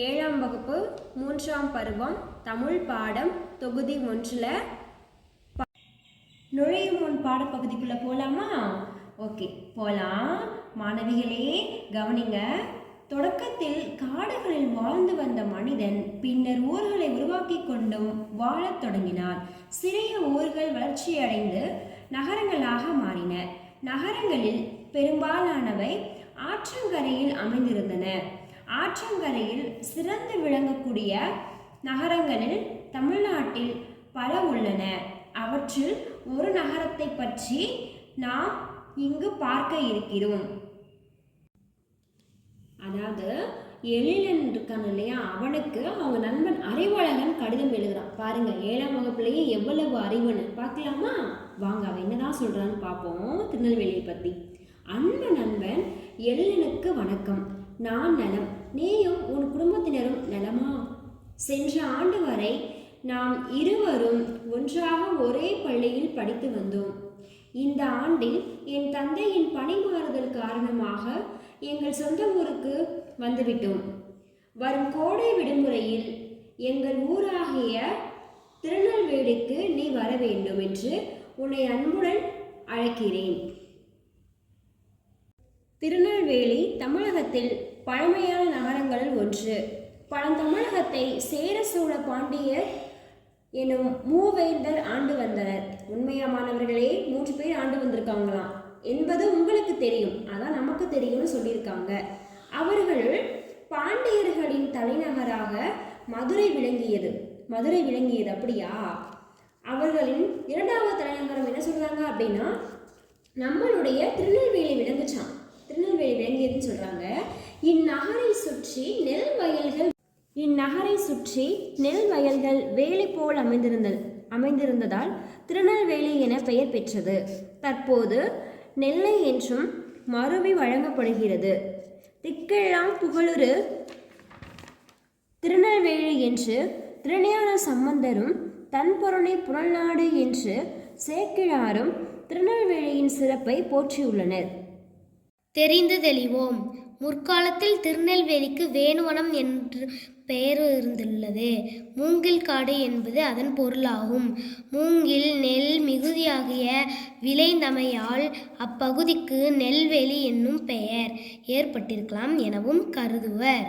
ஏழாம் வகுப்பு மூன்றாம் பருவம் தமிழ் பாடம் தொகுதி ஒன்றில். நுழையும் முன் பாடப்பகுதிக்குள்ளே போகலாமா ஓகே போகலாம் மாணவிகளே கவனிங்க. தொடக்கத்தில் காடுகளில் வாழ்ந்து வந்த மனிதன் பின்னர் ஊர்களை உருவாக்கி கொண்டும் வாழத் தொடங்கினார். சிறிய ஊர்கள் வளர்ச்சியடைந்து நகரங்களாக மாறின. நகரங்களில் பெரும்பாலானவை ஆற்றங்கரையில் அமைந்திருந்தன. ஆற்றங்கரையில் சிறந்து விளங்கக்கூடிய நகரங்களில் தமிழ்நாட்டில் பல உள்ளன. அவற்றில் ஒரு நகரத்தை பற்றி நாம் இங்கு பார்க்க இருக்கிறோம். அதாவது எழிலன் இருக்கான் இல்லையா? அவனுக்கு அவங்க நண்பன் அறிவழகன் கடிதம் எழுதுறான். பாருங்க ஏழாம் வகுப்புலேயே எவ்வளவு அறிவனு பார்க்கலாமா? வாங்க அவன் என்னதான் சொல்றான்னு பார்ப்போம். திருநெல்வேலியை பத்தி. அன்பு நண்பன் எழிலனுக்கு வணக்கம். நான் நலம். நீயும் உன் குடும்பத்தினரும் நலமா? சென்ற ஆண்டு வரை நாம் இருவரும் ஒன்றாக ஒரே பள்ளியில் படித்து வந்தோம். இந்த ஆண்டில் என் தந்தையின் பணி மாறுதல் காரணமாக எங்கள் சொந்த ஊருக்கு வந்துவிட்டோம். வரும் கோடை விடுமுறையில் எங்கள் ஊராகிய திருநெல்வேலிக்கு நீ வர வேண்டும் என்று உன்னை அன்புடன் அழைக்கிறேன். திருநெல்வேலி தமிழகத்தில் பழமையான நகரங்களில் ஒன்று. பழந்தமிழகத்தை சேர சோழ பாண்டியர் எனும் மூவேந்தர் ஆண்டு வந்தனர். உண்மையா மாணவர்களே மூன்று பேர் ஆண்டு வந்திருக்காங்களாம். என்பது உங்களுக்கு தெரியும். அதான் நமக்கு தெரியும்னு சொல்லியிருக்காங்க. அவர்கள் பாண்டியர்களின் தலைநகராக மதுரை விளங்கியது. மதுரை விளங்கியது அப்படியா? அவர்களின் இரண்டாவது தலைநகரம் என்ன சொல்கிறாங்க அப்படின்னா நம்மளுடைய திருநெல்வேலி விளங்குச்சான் திருநெல்வேலி விளங்கியதுன்னு சொல்றாங்க. இந்நகரை சுற்றி நெல் வயல்கள் இந்நகரை சுற்றி நெல் வயல்கள் வேலி போல் அமைந்திருந்த அமைந்திருந்ததால் திருநெல்வேலி என பெயர் பெற்றது. தற்போது நெல்லை என்றும் மருவி வழங்கப்படுகிறது. திக்கெல்லாம் புகழுரு திருநெல்வேலி என்று திருஞான சம்பந்தரும் தன்பொருணை புறநாடு என்று சேக்கிழாரும் திருநெல்வேலியின் சிறப்பை போற்றியுள்ளனர். தெரிந்து தெளிவோம். முற்காலத்தில் திருநெல்வேலிக்கு வேணுவனம் என்று பெயர் இருந்துள்ளது. மூங்கில் காடு என்பது அதன் பொருளாகும். மூங்கில் நெல் மிகுதியாகிய விளைந்தமையால் அப்பகுதிக்கு நெல்வேலி என்னும் பெயர் ஏற்பட்டிருக்கலாம் எனவும் கருதுவர்.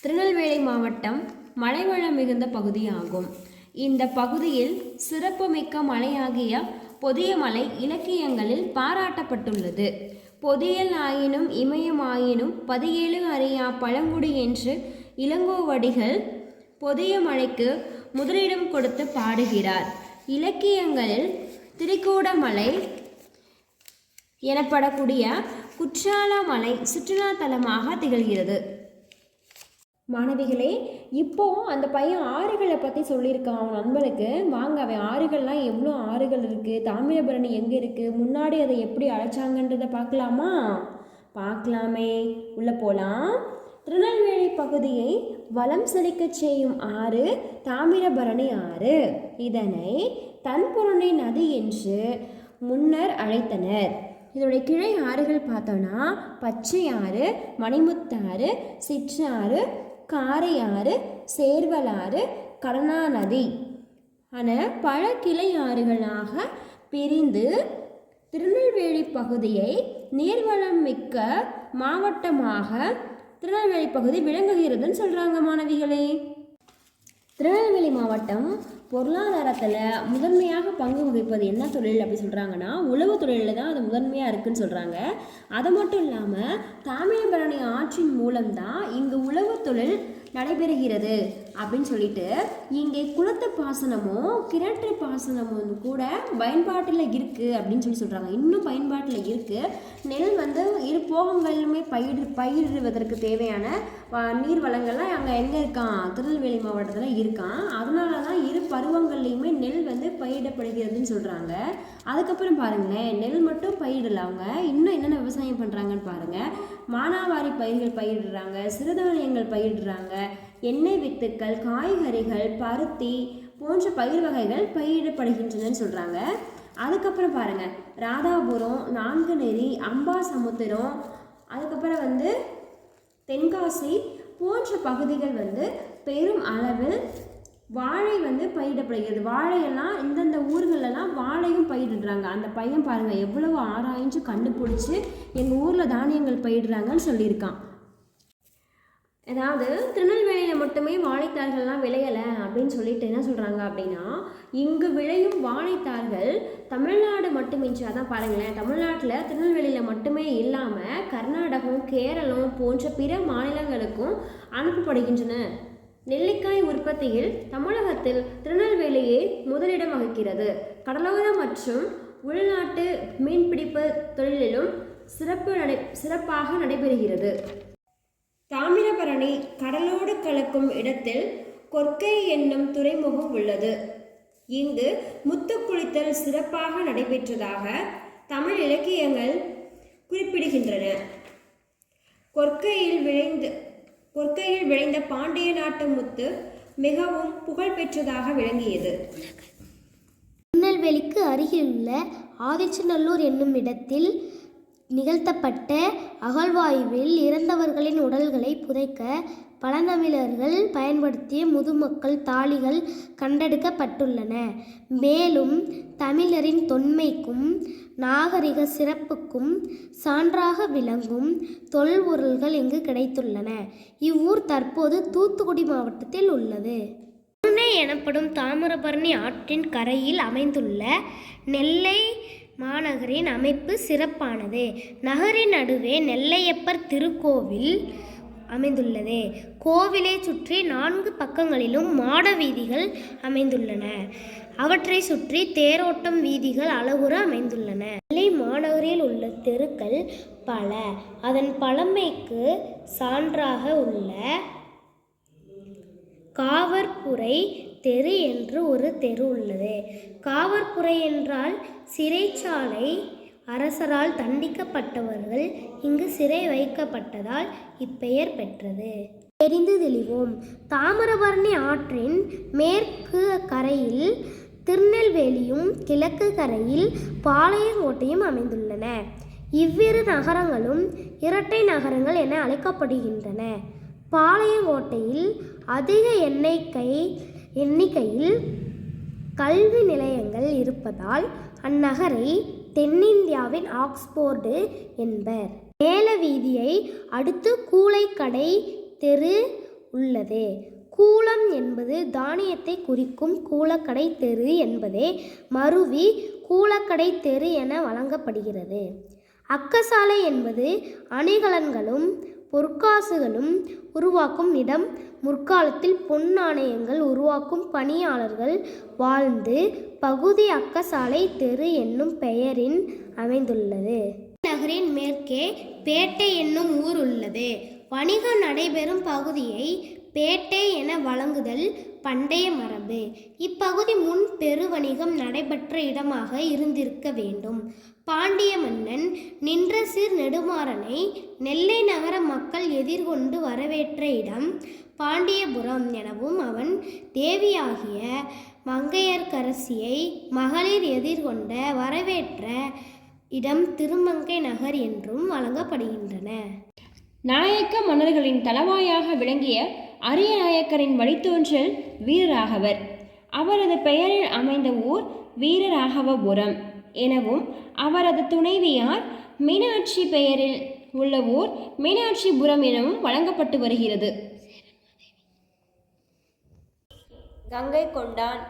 திருநெல்வேலி மாவட்டம் மலைவளம் மிகுந்த பகுதியாகும். இந்த பகுதியில் சிறப்புமிக்க மலையாகிய பொதிய மலை இலக்கியங்களில் பாராட்டப்பட்டுள்ளது. பொதியல் ஆயினும் இமயமாயினும் பதியேழு அறியா பழங்குடி என்று இளங்கோவடிகள் பொதிய மலைக்கு முதலிடம் கொடுத்து பாடுகிறார். இலக்கியங்களில் திரிகூடமலை எனப்படக்கூடிய குற்றால மலை சுற்றுலா தலமாக திகழ்கிறது. மாணவிகளே இப்போ அந்த பையன் ஆறுகளை பற்றி சொல்லியிருக்கான் அவன் நண்பனுக்கு. வாங்க அவன் ஆறுகள்லாம் எவ்வளோ ஆறுகள் இருக்குது தாமிரபரணி எங்கே இருக்குது முன்னாடி அதை எப்படி அழைச்சாங்கன்றதை பார்க்கலாமா? பார்க்கலாமே. உள்ளே போகலாம் திருநெல்வேலி பகுதியை வளம் செழிக்கச் செய்யும் ஆறு தாமிரபரணி ஆறு. இதனை தன்புரணி நதி என்று முன்னர் அழைத்தனர். இதோடைய கிளை ஆறுகள் பார்த்தோன்னா பச்சை ஆறு மணிமுத்தாறு சிற்றாறு காரையாறு சேர்வலாறு கருணாநதி ஆன பல கிளை ஆறுகளாக பிரிந்து திருநெல்வேலி பகுதியை நீர்வளம் மிக்க மாவட்டமாக திருநெல்வேலி பகுதி விளங்குகிறதுன்னு சொல்கிறாங்க மாணவிகளே. திருநெல்வேலி மாவட்டம் பொருளாதாரத்தில் முதன்மையாக பங்கு வகிப்பது என்ன தொழில் அப்படி சொல்கிறாங்கன்னா உழவு தொழிலில் தான் அது முதன்மையாக இருக்குன்னு சொல்கிறாங்க அது மட்டும் இல்லாமல் தாமிரபரணி ஆற்றின் மூலம்தான் இங்கு உழவு தொழில் நடைபெறுகிறது. அப்படின்னு சொல்லிட்டு இங்கே குளத்து பாசனமும் கிணற்று பாசனமும் கூட பயன்பாட்டில் இருக்குது அப்படின்னு சொல்லி சொல்கிறாங்க இன்னும் பயன்பாட்டில் இருக்குது நெல் வந்து இரு போகங்களிலுமே பயிர் பயிரிடுவதற்கு தேவையான நீர் வளங்கள்லாம் அங்கே எங்கே இருக்கான்? திருநெல்வேலி மாவட்டத்தில் இருக்கான். அதனால தான் இரு பருவங்கள்லையுமே நெல் வந்து பயிரிடப்படுகிறதுன்னு சொல்கிறாங்க அதுக்கப்புறம் பாருங்களேன் நெல் மட்டும் பயிரிடல அவங்க. இன்னும் என்னென்ன விவசாயம் பண்ணுறாங்கன்னு பாருங்கள் மானாவாரி பயிர்கள் பயிரிடுறாங்க சிறுதானியங்கள் பயிரிடுறாங்க எண்ணெய் வித்துக்கள் காய்கறிகள் பருத்தி போன்ற பயிர் வகைகள் பயிரிடப்படுகின்றனன்னு சொல்கிறாங்க அதுக்கப்புறம் பாருங்கள் ராதாபுரம் நான்குநெறி அம்பாசமுத்திரம் அதுக்கப்புறம் வந்து தென்காசி போன்ற பகுதிகள் வந்து பெரும் அளவில் வாழை வந்து பயிரிடப்படுகிறது. வாழையெல்லாம் இந்தந்த ஊர்களெல்லாம் வாழையும் பயிரிடுறாங்க. அந்த பையன் பாருங்கள் எவ்வளவு ஆராய்ஞ்சு கண்டுபிடிச்சி எங்கள் ஊரில் தானியங்கள் பயிரிடுறாங்கன்னு சொல்லியிருக்கான். அதாவது திருநெல்வேலியில் மட்டுமே வாழைத்தார்கள்லாம் விளையலை அப்படின்னு சொல்லிட்டு என்ன சொல்கிறாங்க அப்படின்னா இங்கு விளையும் வாழைத்தார்கள் தமிழ்நாடு மட்டுமின்றி அதான் பாருங்களேன் தமிழ்நாட்டில் திருநெல்வேலியில் மட்டுமே இல்லாமல் கர்நாடகம் கேரளம் போன்ற பிற மாநிலங்களுக்கும் அனுப்பப்படுகின்றன. நெல்லிக்காய் உற்பத்தியில் தமிழகத்தில் திருநெல்வேலியே முதலிடம் வகிக்கிறது. கடலோர மற்றும் உள்நாட்டு மீன்பிடிப்பு தொழிலிலும் சிறப்பு நடை சிறப்பாக நடைபெறுகிறது. தாமிரபரணி கடலோடு கலக்கும் இடத்தில் கொற்கை என்னும் துறைமுகம் உள்ளது. இங்கு முத்து குளித்தல் சிறப்பாக நடைபெற்றதாக தமிழ் இலக்கியங்கள் குறிப்பிடுகின்றன. கொற்கையில் விளைந்து பொற்கையில் விளைந்த பாண்டிய நாட்டு முத்து மிகவும் புகழ்பெற்றதாக விளங்கியது. திருநெல்வேலிக்கு அருகிலுள்ள ஆதிச்சநல்லூர் என்னும் இடத்தில் நிகழ்த்தப்பட்ட அகழ்வாய்வில் இறந்தவர்களின் உடல்களை புதைக்க பழந்தமிழர்கள் பயன்படுத்திய முதுமக்கள் தாழிகள் கண்டெடுக்கப்பட்டுள்ளன. மேலும் தமிழரின் தொன்மைக்கும் நாகரிக சிறப்புக்கும் சான்றாக விளங்கும் தொல்பொருள்கள் இங்கு கிடைத்துள்ளன. இவ்வூர் தற்போது தூத்துக்குடி மாவட்டத்தில் உள்ளது. கருணை எனப்படும் தாமிரபரணி ஆற்றின் கரையில் அமைந்துள்ள நெல்லை மாநகரின் அமைப்பு சிறப்பானது. நகரின் நடுவே நெல்லையப்பர் திருக்கோவில் அமைந்துள்ளது. கோவிலை சுற்றி நான்கு பக்கங்களிலும் மாட வீதிகள் அமைந்துள்ளன. அவற்றை சுற்றி தேரோட்டம் வீதிகள் அளவுற அமைந்துள்ளன. நெல்லை மாநகரில் உள்ள தெருக்கள் பல. அதன் பழமைக்கு சான்றாக உள்ள காவற்புரை தெரு என்று ஒரு தெரு உள்ளது. காவற்புரை என்றால் சிறைச்சாலை அரசரால் தண்டிக்கப்பட்டவர்கள் இங்கு சிறை வைக்கப்பட்டதால் இப்பெயர் பெற்றது. தெரிந்து தெளிவோம் தாமிரபரணி ஆற்றின் மேற்கு கரையில் திருநெல்வேலியும் கிழக்கு கரையில் பாளையங்கோட்டையும் அமைந்துள்ளன. இவ்விரு நகரங்களும் இரட்டை நகரங்கள் என அழைக்கப்படுகின்றன. பாளையங்கோட்டையில் அதிக எண்ணிக்கை எண்ணிக்கையில் கல்வி நிலையங்கள் இருப்பதால் அந்நகரை தென்னிந்தியாவின் ஆக்ஸ்போர்டு என்பர். மேல வீதியை அடுத்து கூளைக்கடை தெரு உள்ளது. கூலம் என்பது தானியத்தை குறிக்கும் கூலக்கடை தெரு என்பதே மருவி கூலக்கடை தெரு என வழங்கப்படுகிறது. அக்கசாலை என்பது அணிகலன்களும் பொற்காசுகளும் உருவாக்கும் இடம் முற்காலத்தில் பொன் நாணயங்கள் உருவாக்கும் பணியாளர்கள் வாழ்ந்து பகுதி அக்கசாலை தெரு என்னும் பெயரின் அமைந்துள்ளது. நகரின் மேற்கே பேட்டை என்னும் ஊர் உள்ளது. வணிகம் நடைபெறும் பகுதியை பேட்டை என வழங்குதல் பண்டைய மரபு. இப்பகுதி முன் பெருவணிகம் நடைபெற்ற இடமாக இருந்திருக்க வேண்டும். பாண்டிய மன்னன் நின்ற சிறு நெடுமாறனை நெல்லை நகர மக்கள் எதிர்கொண்டு வரவேற்ற இடம் பாண்டியபுரம் எனவும் அவன் தேவியாகிய மங்கையர்க்கரசியை மகளிர் எதிர்கொண்ட வரவேற்ற இடம் திருமங்கை நகர் என்றும் வழங்கப்படுகின்றன. நாயக்க மன்னர்களின் தலவாயாக விளங்கிய அரிய நாயக்கரின் வழித்தோன்றல் வீரராகவர். அவரது பெயரில் அமைந்த ஊர் வீரராகவபுரம் எனவும் அவரது துணைவியார் மீனாட்சி பெயரில் உள்ள ஊர் மீனாட்சிபுரம் எனவும் வழங்கப்பட்டு வருகிறது. கங்கை கொண்டான்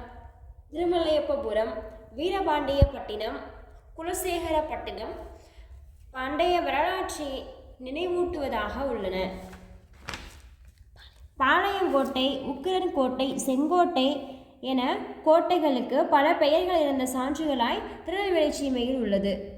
திருமலையப்பபுரம் வீரபாண்டியப்பட்டினம் குலசேகரப்பட்டினம் பண்டைய வரலாற்றி நினைவூட்டுவதாக உள்ளன. பாளையங்கோட்டை உக்கிரன்கோட்டை செங்கோட்டை என கோட்டைகளுக்கு பல பெயர்கள் இருந்த சான்றுகளாய் திருநெல்வேலி சீமையில் உள்ளது.